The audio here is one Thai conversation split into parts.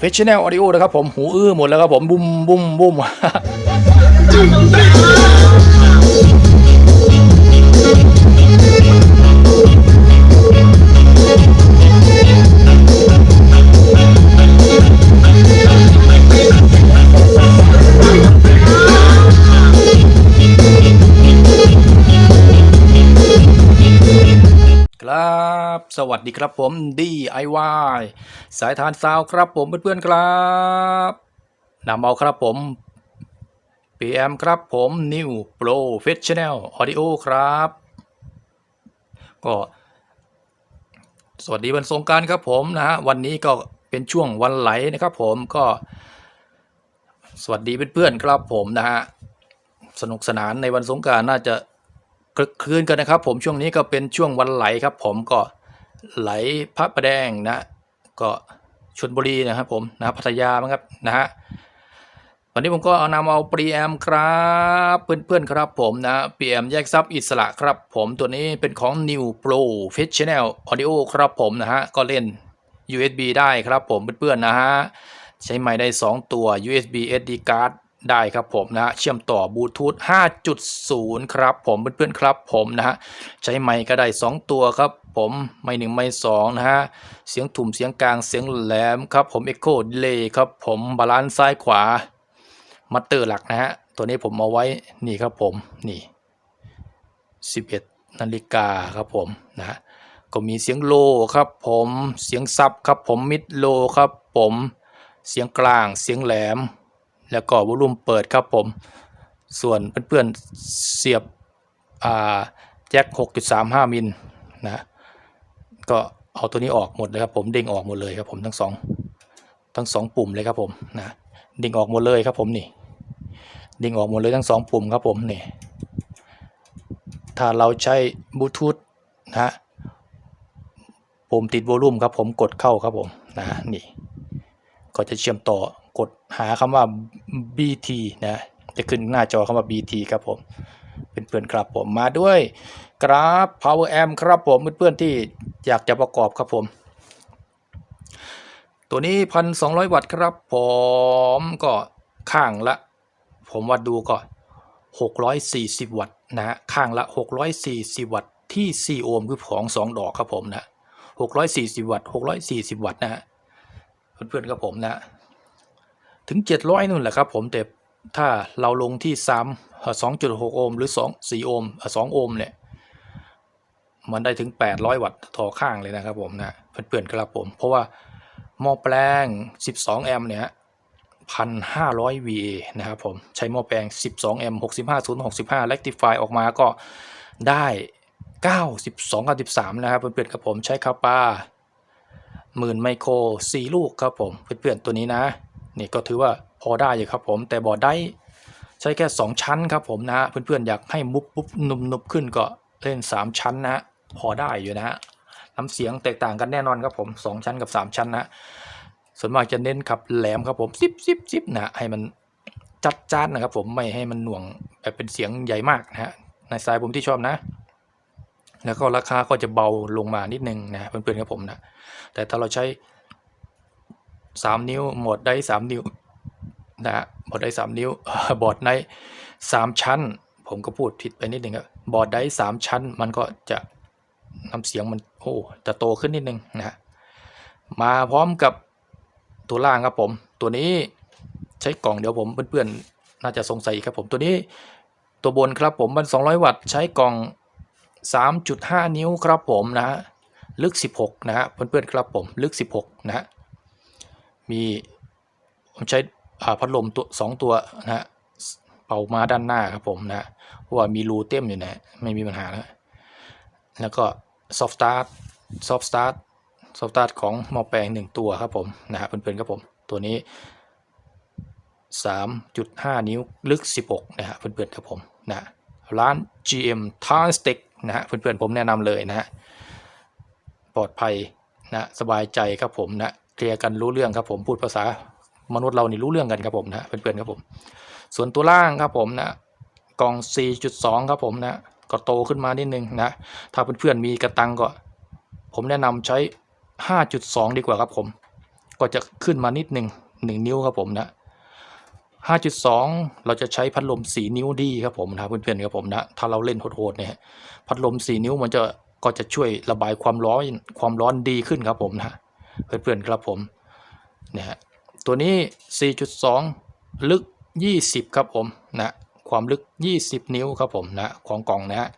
เพชรแนลออดิโอนะครับผม หูอื้อหมดแล้วครับผมบุ้มบุ้มบุ้ม ครับ สวัสดีครับผม DIY สายทานซาวครับผมเพื่อนๆครับนำเอาครับผม PM ครับผม New Professional Audio ครับ ก็ สวัสดีวันสงการครับผมนะฮะวันนี้ก็เป็นช่วงวันไหลนะครับผมก็ สวัสดีเพื่อนๆครับผมนะฮะสนุกสนานในวันสงการน่าจะ ลึกคลืนกันนะครับ ผมช่วงนี้ก็เป็นช่วงวันไหลครับ ผมก็ไหลพระประแดงนะ ก็ชลบุรีนะครับผมนะพัทยามั้งครับนะฮะวันนี้ผมก็เอานำเอาปรีแอมครับเพื่อนๆครับผมนะปรีแอมแยกซับอิสระครับ ผมตัวนี้เป็นของ New Pro Professional Audio ครับผมนะฮะก็เล่น USB ได้ครับผมเพื่อนๆนะฮะใช้ไมค์ได้ 2 ตัว USB SD card ได้ครับผมนะฮะเชื่อมต่อบลูทูธ5.0 ครับผมเพื่อนๆครับผมนะฮะใช้ไมค์ก็ได้ 2 ตัวครับผมไมค์หนึ่งไมค์สองนะฮะเสียงถุ่มเสียงกลางเสียงแหลมครับผม Echo Delay ครับผมบาลานซ์ซ้ายขวามัตเตอร์หลักนะฮะตัวนี้ผมเอาไว้นี่ครับผมนี่ 11 นาฬิกาครับผมนะฮะก็มีเสียงโลครับผมเสียงซับครับผมมิดโลครับผมเสียงกลางเสียงแหลม แล้วก็วอลลุ่มเปิดครับผม ส่วนเพื่อนๆเสียบแจ็ค 6.35 มิลนะก็เอาตัวนี้ออกหมดเลยครับผมเด้งออกหมดเลยครับผมทั้งสองทั้งสองปุ่มเลยครับผมนะเด้งออกหมดเลยครับผมนี่เด้งออกหมดเลยทั้งสองปุ่มครับผมนี่ถ้าเราใช้บลูทูธนะฮะปุ่มติดวอลลุ่มครับผมกดเข้าครับผมนะนี่ก็จะเชื่อมต่อ กดหาคำว่า BT นะจะขึ้นหน้าจอคำว่า BT ครับผมเป็นเพื่อนๆครับผมมาด้วยกราฟ Power Amp ครับผมเพื่อนๆที่อยากจะประกอบครับผม ตัวนี้ 1,200 วัตต์ครับผมก็ข้างละ ผมวัดดูก็ 640 วัตต์นะฮะข้างละ 640 วัตต์ที่ 4 โอห์มคือของ 2 ดอกครับผมนะ640 วัตต์640 วัตต์นะฮะเพื่อนๆกับผมนะ ถึง 700 นู่นแหละครับผมแต่ถ้าเราลงที่ 3 2.6 โอห์มหรือ 2 4 โอห์มเอ่อ2โอห์มเนี่ยมันได้ถึง 800 วัตต์ต่อข้างเลยนะครับผมนะเพื่อนๆครับผม เพราะว่าหม้อแปลง 12 แอมป์เนี่ย1,500 VA นะครับผม ใช้หม้อแปลง 12 แอมป์65 0 65 rectify ออกมาก็ได้ 92 93 นะครับ เพื่อนๆครับผมใช้คาปาหมื่นไมโครสี่ลูกครับผม เพื่อนๆตัวนี้นะ นี่ก็ถือว่าพอได้อยู่ครับผมแต่บอร์ดได้ใช้แค่ 2 ชั้นครับผมนะเพื่อนๆอยากให้มุบปุ๊บนุบนุบขึ้นก็เล่น 3 ชั้นนะฮะพอได้อยู่นะฮะน้ำเสียงแตกต่างกันแน่นอนครับผม 2 ชั้นกับ 3 ชั้นนะส่วนมากจะเน้นขับแหลมครับผมซิบซิบซิบนะให้มันจัดจ้านนะครับผมไม่ให้มันหน่วงแบบเป็นเสียงใหญ่มากนะฮะในสายผมที่ชอบนะ แล้วก็ราคาก็จะเบาลงมานิดนึงนะเพื่อนๆครับผมนะแต่ถ้าเราใช้ 3นิ้ว หมดได้3นิ้วนะฮะหมดได้3นิ้ว บอร์ดได้3ชั้น ผมก็พูดผิดไปนิดหนึ่งครับบอร์ดได้3ชั้น มันก็จะน้ำเสียงมันโอ้จะโตขึ้นนิดนึงนะฮะมาพร้อมกับตัวล่างครับผม ตัวนี้ใช้กล่องเดี๋ยวผมเพื่อนๆน่าจะสงสัยครับผมตัวนี้ตัวบนครับผมมัน 200 วัตต์ใช้กล่อง 3.5 นิ้วครับผมนะฮะลึก 16 นะฮะเพื่อนๆครับผมลึก 16 นะฮะ มีผมใช้พัดลมตัวสองตัวนะฮะเป่ามาด้านหน้าครับผมนะเพราะว่ามีรูเต็มอยู่นะไม่มีปัญหาแล้วแล้วก็ซอฟต์สตาร์ทซอฟต์สตาร์ทซอฟต์สตาร์ทของหม้อแปลง1ตัวครับผมนะฮะเพื่อนๆครับผมตัวนี้ 3.5 นิ้วลึก 16 นะฮะเพื่อนๆครับผมนะร้าน GM t a n s t e c นะฮะเพื่อนๆผมแนะนำเลยนะฮะปลอดภัยนะสบายใจครับผมนะ เคลียร์กันรู้เรื่องครับผมพูดภาษามนุษย์เรานี่รู้เรื่องกันครับผมนะเพื่อนๆครับผม ส่วนตัวล่างครับผมนะกล่อง 4.2 ครับผมนะก็โตขึ้นมานิดนึงนะถ้าเพื่อนๆมีกระตังก็ ผมแนะนำใช้ 5.2 ดีกว่าครับผม ก็จะขึ้นมานิดหนึ่งหนึ่งนิ้วครับผมนะ5.2 เราจะใช้พัดลม 4 นิ้วดีครับผมนะเพื่อนๆครับผมนะถ้าเราเล่นโหดๆเนี่ยพัดลม 4 นิ้วมันจะก็จะช่วยระบายความร้อนความร้อนดีขึ้นครับผมนะ เพื่อนๆครับผมเนี่ยฮะตัวนี้ 4.2 ลึก 20 ครับผมนะความลึก 20 นิ้วครับผมนะของกล่องนะฮะ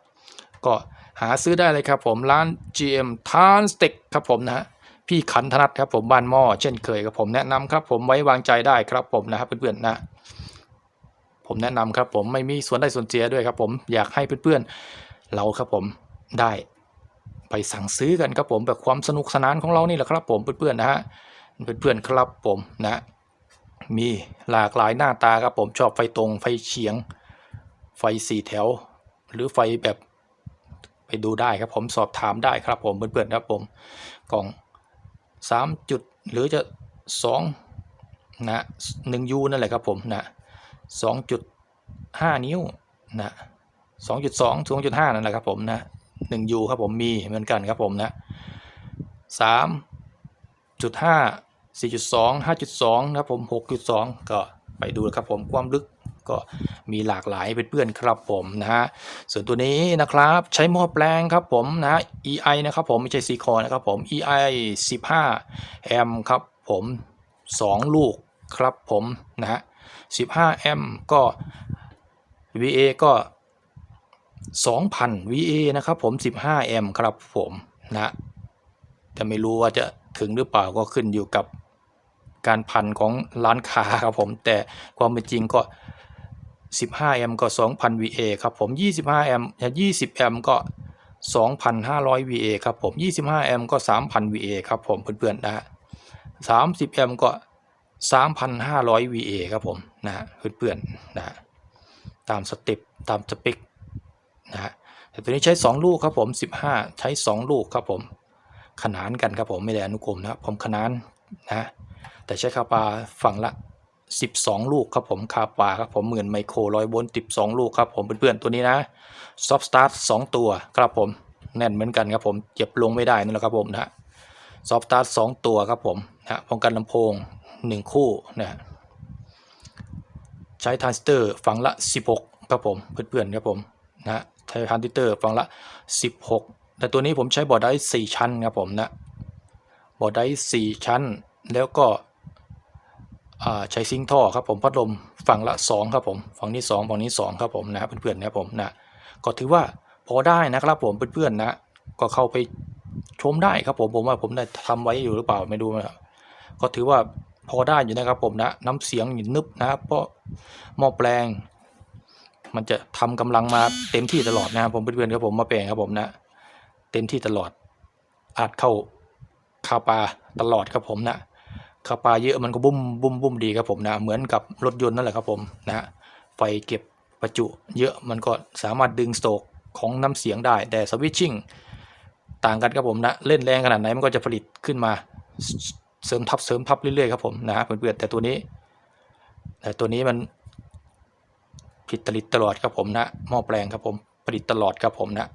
ก็หาซื้อได้เลยครับผมร้าน GM t a n s t e c ครับผมนะฮะพี่ขันธนัทครับผมบ้านหม้อเช่นเคยครับผมแนะนำครับผมไว้วางใจได้ครับผมนะครับเพื่อนๆนะผมแนะนำครับผมไม่มีส่วนได้ส่วนเสียด้วยครับผมอยากให้เพื่อนๆเราครับผมได้ ไปสั่งซื้อกันครับผมแบบความสนุกสนานของเรานี่แหละครับผมเพื่อนๆนะฮะเพื่อนๆครับผมนะมีหลากหลายหน้าตาครับผมชอบไฟตรงไฟเฉียง ไฟสี่แถว หรือไฟแบบไปดูได้ครับผมสอบถามได้ครับผมเพื่อนๆครับผมกล่องสามจุดหรือจะสองนะหนึ่งยูนั่นแหละครับผมนะสองจุดห้านิ้วนะสองจุดสองสองจุดห้านั่นแหละครับผมนะ หนึ่งยูครับผมมีเหมือนกันครับผมนะสามจุดห้าสี่จุดสองห้าจุดสองครับผมหกจุดสองก็ไปดูครับผมความลึกก็มีหลากหลายเป็นเพื่อนครับผมนะฮะส่วนตัวนี้นะครับใช้หม้อแปลงครับผมนะ EI นะครับผมไม่ใช่ซีคอนะครับผม EI 15แอมครับผม 2 ลูกครับผมนะฮะ15แอมก็ VA ก็ 2,000 VA นะครับผม 15 แอมป์ครับผมนะแต่ไม่รู้ว่าจะถึงหรือเปล่าก็ขึ้นอยู่กับการพันของร้านค้าครับผม แต่ความเป็นจริงก็ 15 แอมป์ก็ 2,000 VA ครับผม 25 แอมป์20 แอมป์ก็ 2,500 VA ครับผม 25 แอมป์ก็ 3,000 VA ครับผมเพื่อนๆนะฮะ30 แอมป์ก็ 3,500 VA ครับผมนะฮะเพื่อนๆนะตามสเต็ปตามสเปค นะฮะแต่ตัวนี้ใช้ 2 ลูกครับผม 15 ใช้ 2 ลูกครับผม ขนานกันครับผมไม่ได้อนุกรมนะผมขนานนะแต่ใช้คาปาฝั่งละ 12 ลูกครับผมคาปาครับผมหมื่นไมโครร้อยโวลต์12 ลูกครับผมเพื่อนๆตัวนี้นะซอฟต์สตาร์ท2ตัวครับผมแน่นเหมือนกันครับผมเก็บลงไม่ได้นั่นแหละครับผมนะซอฟต์สตาร์ท2ตัวครับผมนะป้องกันลำโพง 1 คู่นะใช้ทรานซิสเตอร์ฝั่งละ 16 ครับผมเพื่อนๆครับผมนะ ใช้ทรานซิเตอร์ฝั่งละ 16 แต่ตัวนี้ผมใช้บอร์ดไดร์4ชั้นครับผมนะบอร์ดไดร์4ชั้น แล้วก็ใช้ซิงท่อครับผมพัดลมฝั่งละ 2 ครับผมฝั่งนี้ 2 ฝั่งนี้ 2 ครับผมนะเพื่อนๆนะครับผมนะก็ถือว่าพอได้นะครับผมเพื่อนๆนะ ก็เข้าไปชมได้ครับผมผมว่าผมได้ทำไว้อยู่หรือเปล่าไม่รู้นะครับก็ถือว่าพอได้อยู่นะครับผมนะ น้ำเสียงนึบนะครับเพราะหม้อแปลง มันจะทำกำลังมาเต็มที่ตลอดนะครับผมเพื่อนๆครับผมมาแปลงครับผมนะ เต็มที่ตลอดอาจเข้าคาปลาตลอดครับผมนะขับปลาเยอะมันก็บุ้มบุ้มบุ้มดีครับผมนะเหมือนกับรถยนต์นั่นแหละครับผมนะไฟเก็บประจุเยอะมันก็สามารถดึงสโตกของน้ำเสียงได้แต่สวิตชิ่งต่างกันครับผมนะเล่นแรงขนาดไหนมันก็จะผลิตขึ้นมาเสริมทับเสริมทับเรื่อยๆครับผมนะฮะเพื่อนๆแต่ตัวนี้ แต่ตัวนี้มัน ผิดผลิตตลอดครับผมนะหม้อแปลงครับผมผลิตตลอดครับผมนะ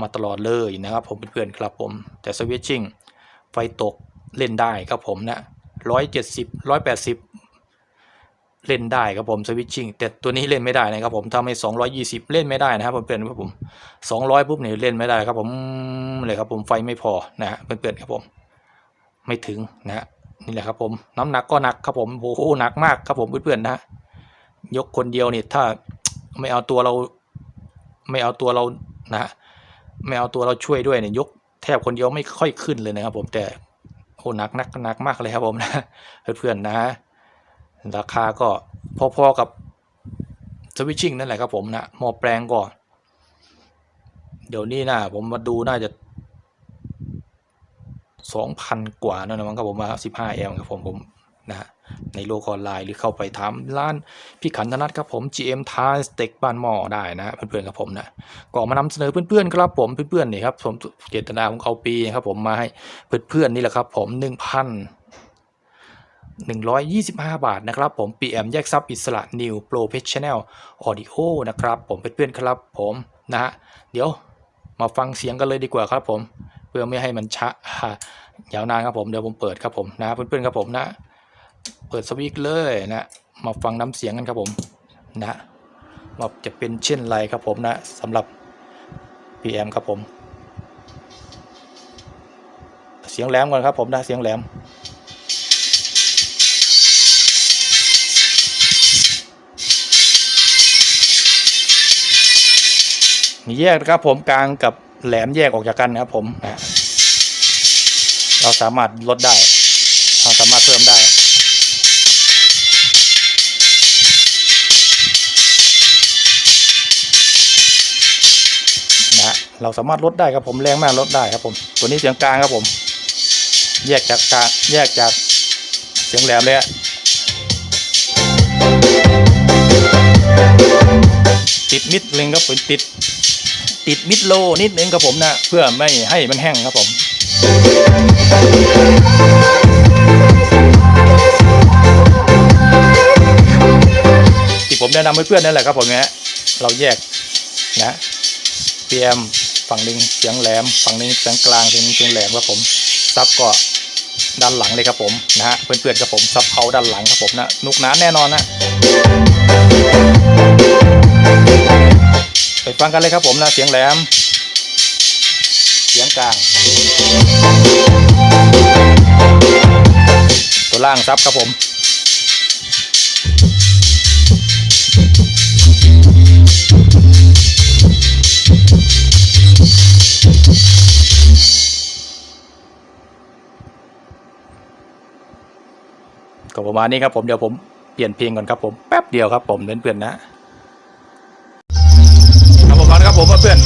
มาตลอดเลยนะครับผมเพื่อนๆครับผม แต่สวิตชิ่งไฟตกเล่นได้ครับผมนะร้อยเจ็ดสิบร้อยแปดสิบเล่นได้ครับผมสวิตชิ่งแต่ตัวนี้เล่นไม่ได้นะครับผมถ้าไม่สองร้อยยี่สิบเล่นไม่ได้นะครับเพื่อนๆครับผมสองร้อยปุ๊บเนี่ยเล่นไม่ได้ครับผมเลยครับผมไฟไม่พอนะฮะเพื่อนๆครับผม ไม่ถึงนะฮะนี่แหละครับผม น้ำหนักก็หนักครับผมโอ้โหหนักมากครับผมเพื่อนๆนะฮะ ยกคนเดียวเนี่ยถ้าไม่เอาตัวเราไม่เอาตัวเรานะฮะไม่เอาตัวเราช่วยด้วยเนี่ยยกแทบคนเดียวไม่ค่อยขึ้นเลยนะครับ ผมแต่โอ้หนักนักหนักมากเลยครับผมนะเพื่อนๆนะ ราคาก็พอๆกับสวิตชิ่งนั่นแหละครับผมนะหม้อแปลงก็เดี๋ยวนี้นะผมมาดูน่าจะสองพันกว่านั่นนะมั้งครับผมมาสิบห้าแอมครับผมผม นะฮะในโลกออนไลน์หรือเข้าไปถามร้านพี่ขันธนัทครับผม GM t a สเต็กบ้านหม้อได้นะเพื่อนๆครับผมนะก็มานำเสนอเพื่อนๆครับผมเพื่อนๆนี่ครับผมเจตนาของเอาปีครับผมมาให้เพื่อนๆนี่แหละครับผมหนึ่งพัน125 บาทนะครับผม PM แยกซับอิสระ New Professional Audio นะครับผมเพื่อนๆครับผมนะฮะเดี๋ยวมาฟังเสียงกันเลยดีกว่าครับผม เพื่อไม่ให้มันชะยาวนานครับผมเดี๋ยวผมเปิดครับผมนะเพื่อนๆครับผมนะ เปิดสวิตช์เลยนะมาฟังน้ำเสียงกันครับผมนะว่าจะเป็นเช่นไรครับผมนะสำหรับ PM ครับผม เสียงแหลมก่อนครับผมนะเสียงแหลมมีแยกนะครับผมกลางกับแหลมแยกออกจากกันนะครับผมนะเราสามารถลดได้ เราสามารถเพิ่มได้ เราสามารถลดได้ครับผมแรงมากลดได้ครับผมตัวนี้เสียงกลางครับผม แยกจากกลางแยกจากเสียงแหลมเลยอะติดมิดเลยครับผมติด ติดมิดโลนิดนึงครับผมนะเพื่อไม่ให้มันแห้งครับผมที่ผมแนะนำให้เพื่อนนั่นแหละครับผมนะเราแยกนะ PM ฝั่งหนึ่งเสียงแหลม ฝั่งหนึ่งเสียงกลางเสียงเสียงแหลมครับผมซับก็ด้านหลังเลยครับผมนะฮะเพื่อนๆครับผมซับเขาด้านหลังครับผมนะนุกหนาแน่นอนนะไปฟังกันเลยครับผมนะเสียงแหลม เสียงกลาง ตัวล่างซับครับผม ก็ประมาณนี้ครับผมเดี๋ยวผมเปลี่ยนเพลงก่อนครับผมแป๊บเดียวครับผมเพื่อนๆนะครับผมก่อนครับผมเพื่อน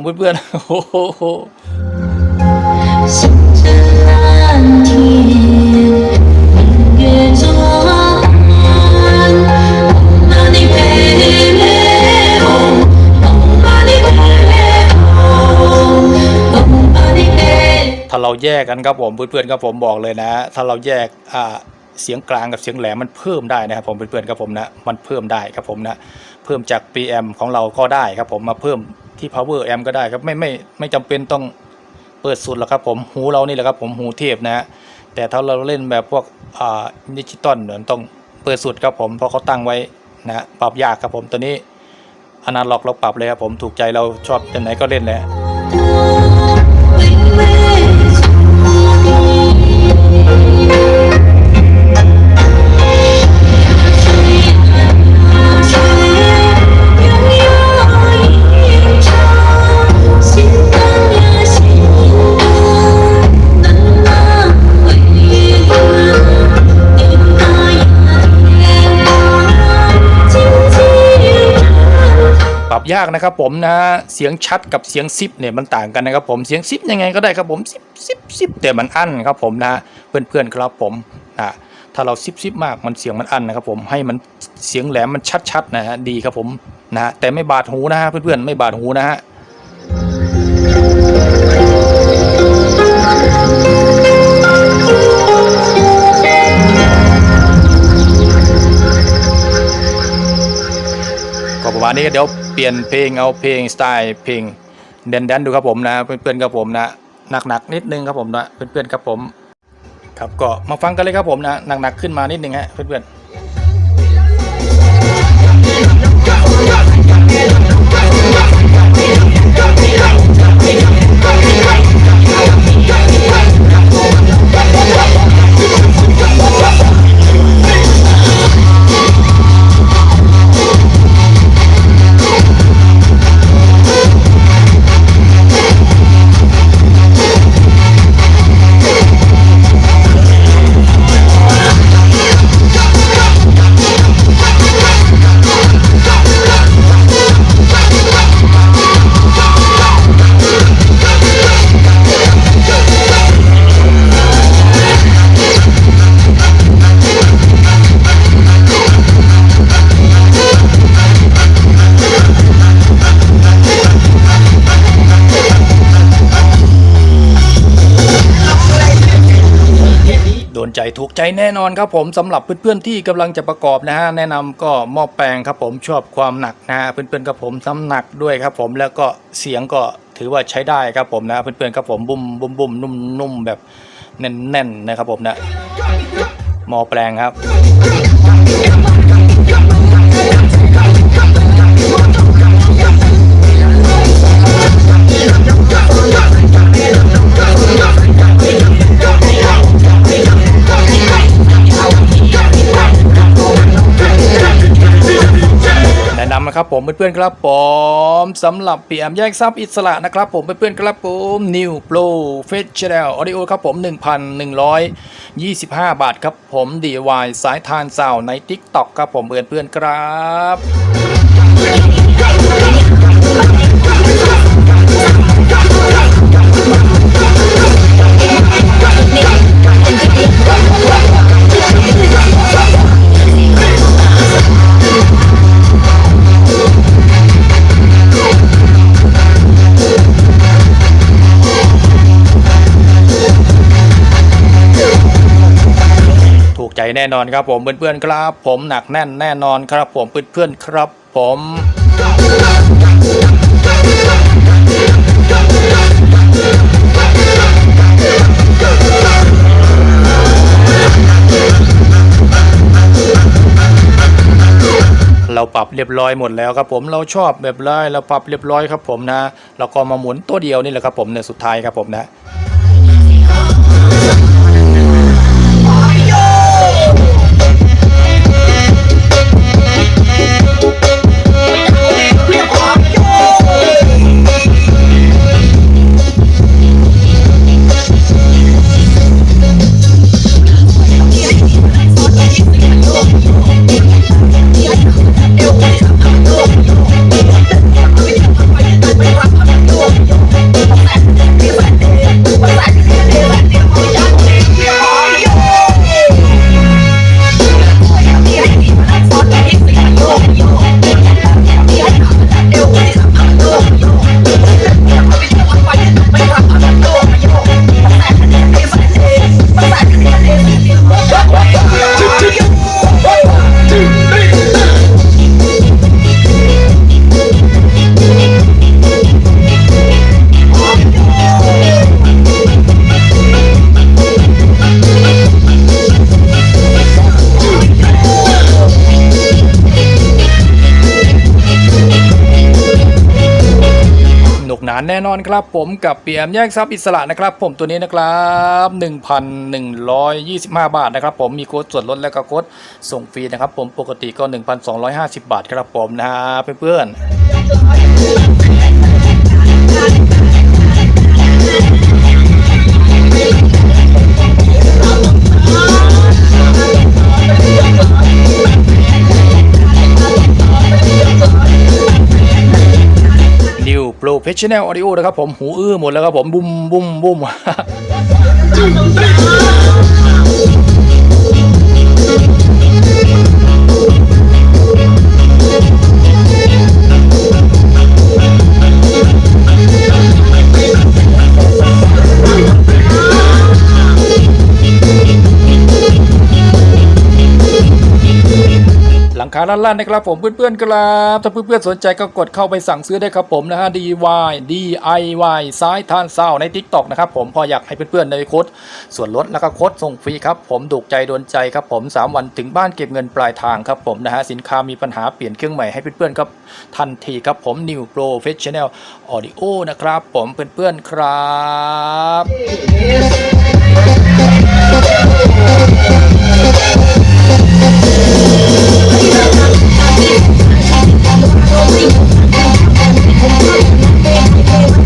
ผมเพื่อนๆโอ้โหถ้าเราแยกกันครับผมเพื่อนๆครับผมบอกเลยนะ ถ้าเราแยกเสียงกลางกับเสียงแหลมมันเพิ่มได้นะครับผมเพื่อนๆครับผมนะมันเพิ่มได้ครับผมนะเพิ่มจาก PM ของเราก็ได้ครับผมมาเพิ่ม ที่ power amp ก็ได้ครับไม่ไม่ไม่จำเป็นต้องเปิดสุดหรอกครับผมหูเรานี่แหละครับผมหูเทพนะฮะแต่ถ้าเราเล่นแบบพวกอ่าดิจิตอลเนี่ยต้องเปิดสุดครับผมเพราะเขาตั้งไว้นะปรับยากครับผมตัวนี้อนาล็อกเราปรับเลยครับผมถูกใจเราชอบแบบไหนก็เล่นเลย ปรับยากนะครับผมนะเสียงชัดกับเสียงซิปเนี่ยมันต่างกันนะครับผมเสียงซิปยังไงก็ได้ครับผมซิปซิปซิปแต่มันอั้นครับผมนะเพื่อนๆครับผมนะถ้าเราซิปซิปมากมันเสียงมันอั้นนะครับผมให้มันเสียงแหลมมันชัดๆนะฮะดีครับผมนะแต่ไม่บาดหูนะฮะเพื่อนๆไม่บาดหูนะฮะ ประมาณนี้ก็เดี๋ยวเปลี่ยนเพลงเอาเพลงสไตล์เพลงแดนๆดูครับผมนะเพื่อนๆครับผมนะหนักๆนิดนึงครับผมนะเพื่อนๆครับผม ครับก็มาฟังกันเลยครับผมนะหนักๆขึ้นมานิดนึงฮะเพื่อนๆ ใจแน่นอนครับผมสำหรับเพื่อนๆที่กำลังจะประกอบนะฮะแนะนำก็หม้อแปลงครับผมชอบความหนักนะฮะเพื่อนๆครับผมน้าหนักด้วยครับผมแล้วก็เสียงก็ถือว่าใช้ได้ครับผมนะเพื่อนๆครับผมบุ้มบุ้มบุ้มนุ่มนุ่มแบบแน่นๆนะครับผมนะหม้อแปลงครับ แนำนะครับผมเพื่อนๆครับผมสำหรับเปีแอมแยกทรัพย์อิสระนะครับผมเพื่อนๆครับผม New Pro f e s h a l Audio ครับผม 1,125 บาทครับผม DIY สายทานสาวใน TikTok ครับผมเพื่อนๆครับ แน่นอนครับผมเพื่อนๆครับ ผมหนักแน่นแน่นอนครับ ผมเพื่อนๆครับ ผมเราปรับเรียบร้อยหมดแล้วครับผมเราชอบแบบไรเราปรับเรียบร้อยครับผมนะ เราก็มาหมุนตัวเดียวนี่แหละครับผมในสุดท้ายครับผมนะ นานแน่นอนครับผมกับเปียมแยกทรัพย์อิสระนะครับ ผมตัวนี้นะครับ1,125 บาทนะครับผมมีโค้ดส่วนลดและก็โค้ดส่งฟรีนะครับผมปกติก็ 1,250 บาทครับผมนะฮะเพื่อนๆิวโปรเฟชชั่นแนลออดิโอนะครับผมหูอื้อหมดแล้วครับผมบุ้มบุ้มบุ้ม คาลั่นๆนะครับผมเพื่อนๆครับถ้าเพื่อนๆสนใจก็กดเข้าไปสั่งซื้อได้ครับผมนะฮะ DIY DIY ซ้ายท่านเศร้าใน TikTok นะครับผมพออยากให้เพื่อนๆในโค้ดส่วนลดแล้วก็โค้ดส่งฟรีครับผมถูกใจโดนใจครับผม 3 วันถึงบ้านเก็บเงินปลายทางครับผมนะฮะสินค้ามีปัญหาเปลี่ยนเครื่องใหม่ให้เพื่อนๆครับทันทีครับผม New Professional Audio นะครับผมเพื่อนๆครับ ก่อ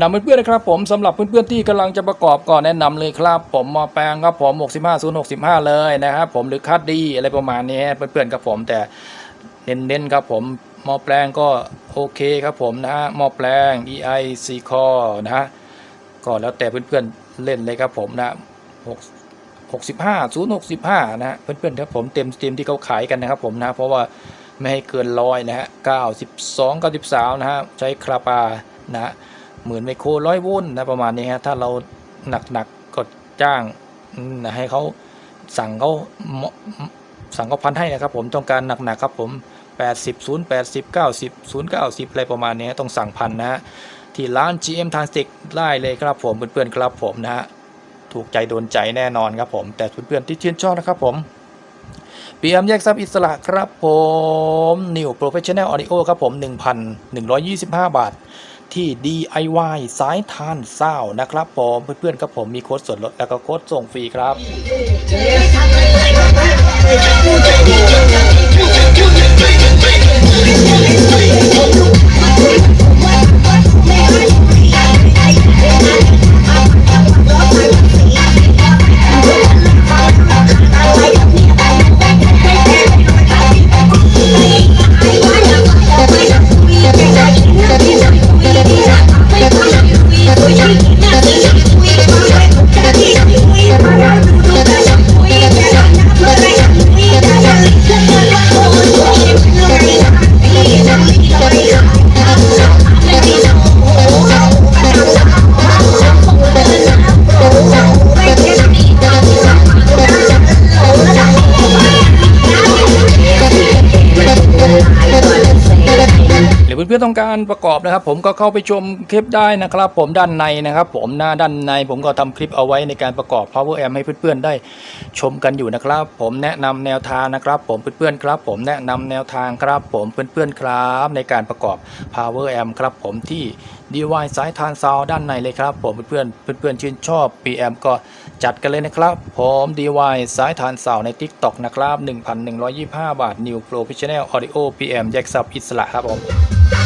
นแนะนำเพื่อนๆนะครับผมสำหรับเพื่อนๆที่กำลังจะประกอบก่อนแนะนำเลยครับ ผมมาแปลงครับผม65065 เลยนะครับผมหรือคัดดีอะไรประมาณนี้เพื่อนๆครับผมแต่เน้นๆครับผมมอแปลงก็โอเคครับผมนะฮะมอแปลง EI C Core นะฮะก็แล้วแต่เพื่อนๆเล่นเลยครับผมนะหกหกสิบห้าศูนะฮะเพื่อนๆครับผมเต็มเต็มที่เขาขายกันนะครับผมนะเพราะว่าไม่ให้เกินร้อยนะฮะเก้าสิบสองเก้าสิบสามนะฮะใช้คราปานะฮะ หมื่นไมโครร้อยวลต์นะประมาณนี้ฮะถ้าเราหนักๆก็จ้างอืมให้เขาสั่งเขาสั่งเขาพันให้นะครับผมต้องการหนักๆครับผม 80 0 80 90 0 90อะไรประมาณนี้ต้องสั่งพันนะฮะที่ร้าน GM t r a n s t e c ได้เลยครับผมเพื่อนๆครับผมนะฮะถูกใจโดนใจแน่นอนครับผม แต่เพื่อนๆที่ชื่นชอบนะครับผม PM แยกซับอิสระครับผม New Professional Audio ครับผม 1,125 บาท ที่ DIY สายทานเศร้านะครับผมเพื่อนๆครับผมมีโค้ดส่วนลดแล้วก็โค้ดส่งฟรีครับห องการประกอบนะครับ ผมก็เข้าไปชมคลิปได้นะครับ ผมด้านในนะครับ ผมหน้าด้านในผมก็ทำคลิปเอาไว้ในการประกอบ power amp ให้เพื่อนๆได้ชมกันอยู่นะครับ ผมแนะนำแนวทางนะครับ ผมเพื่อนๆครับ ผมแนะนำแนวทางครับ ผมเพื่อนๆครับ ในการประกอบ power amp ครับ ผมที่ DIY สายทานซาวด้านในเลยครับ ผมเพื่อนๆเพื่อนๆชื่นชอบ PM ก็จัดกันเลยนะครับ ผม DIY สายทานซาวใน TikTok นะครับ 1,125 บาท New Professional Audio PM แยกซับอิสระครับผม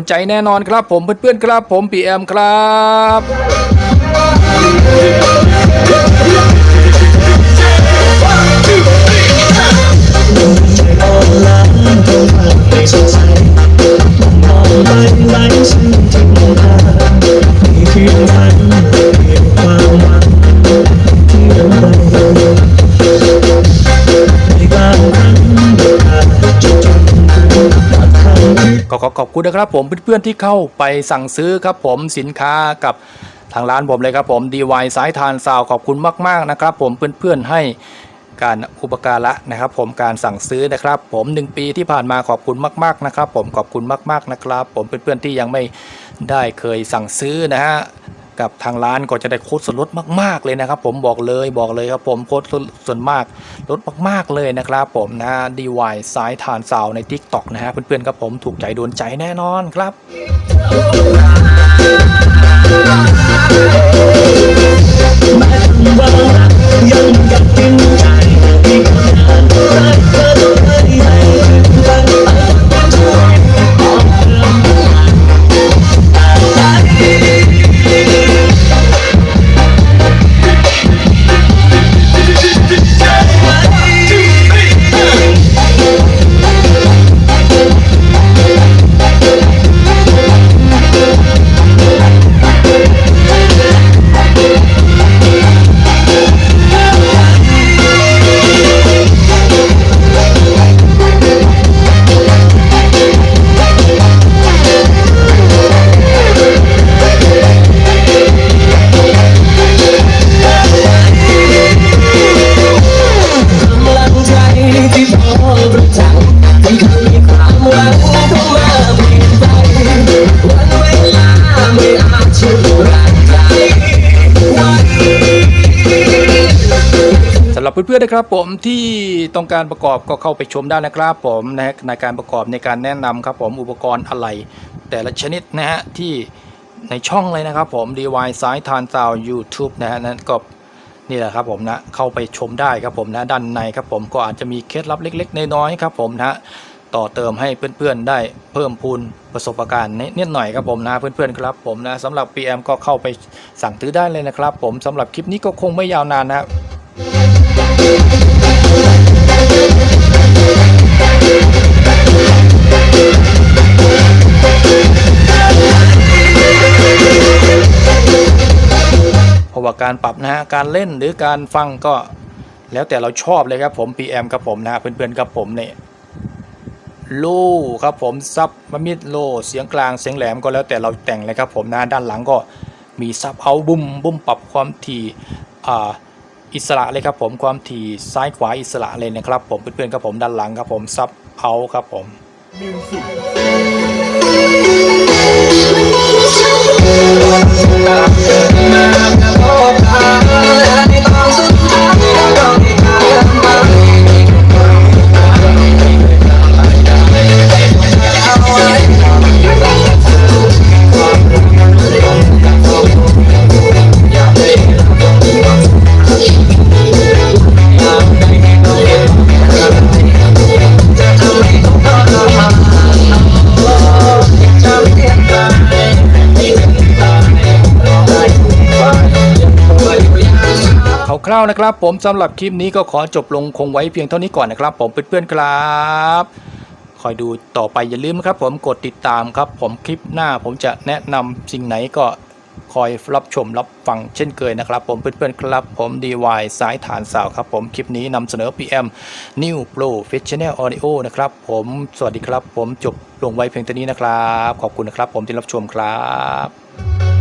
นใจแน่นอนครับผมเพื่อนๆครับผม PM ครับ ขอขอบคุณนะครับผมเพื่อนๆที่เข้าไปสั่งซื้อครับผมสินค้ากับทางร้านผมเลยครับผม DY สายทานซาวขอบคุณมากๆนะครับผมเพื่อนๆให้การอุปการะนะครับ ผมการสั่งซื้อนะครับ ผม 1 ปีที่ผ่านมาขอบคุณมากๆนะครับ ผมขอบคุณมากๆนะครับ ผมเพื่อนๆที่ยังไม่ได้เคยสั่งซื้อนะฮะ กับทางร้านก็จะได้โค้ดส่วนลดมาก ๆ เลยนะครับ ผมบอกเลยบอกเลยครับผมโค้ดส่วนมากลดมาก ๆ เลยนะครับผมนะ DY สายทานซาวใน TikTok นะฮะเพื่อนๆครับผมถูกใจโดนใจแน่นอนครับก เพื่อนๆนะครับผมที่ต้องการประกอบก็เข้าไปชมได้นะครับผมนะในการประกอบในการแนะนำครับผมอุปกรณ์อะไร แต่ละชนิดนะฮะที่ในช่องเลยนะครับผม DIY สายทานซาว YouTube นะฮะนั้นก็นี่แหละครับผมนะเข้าไปชมได้ครับผมนะด้านในครับผมก็อาจจะมีเคล็ดลับเล็ก ๆ น้อยๆครับผมนะต่อเติมให้เพื่อนๆได้เพิ่มพูนประสบการณ์นิดหน่อยครับผมนะเพื่อนๆครับผมนะสำหรับ PM ก็เข้าไปสั่งซื้อได้เลยนะครับผมสำหรับคลิปนี้ก็คงไม่ยาวนานนะค รับเพราะว่าการปรับนะฮะการเล่นหรือการฟังก็แล้วแต่เราชอบเลยครับผม PM ครับผมนะเพื่อนๆครับผมเนี่ยโล่ครับผมซับมมิดโลเสียงกลางเสียงแหลมก็แล้วแต่เราแต่งเลยครับผมนะด้านหลังก็มีซับเอาบุ้มบุ้มปรับความถี่อ่า อิสระเลยครับผมความถี่ซ้ายขวาอิสระเลยนะครับ ผมเพื่อนๆครับผมด้านหลังครับผมซับเอาครับผม คร่าวๆนะครับ ผมสำหรับคลิปนี้ก็ขอจบลงคงไว้เพียงเท่านี้ก่อนนะครับ ผมเพื่อนๆครับคอยดูต่อไปอย่าลืมครับ ผมกดติดตามครับ ผมคลิปหน้าผมจะแนะนำสิ่งไหนก็คอยรับชมรับฟังเช่นเคยนะครับ ผมเพื่อนๆครับ ผม DY สายฐานสาวครับผมคลิปนี้นำเสนอ PM New Pro Professional Audio นะครับ ผมสวัสดีครับ ผมจบลงไว้เพียงเท่านี้นะครับ ขอบคุณนะครับ ผมที่รับชมครับ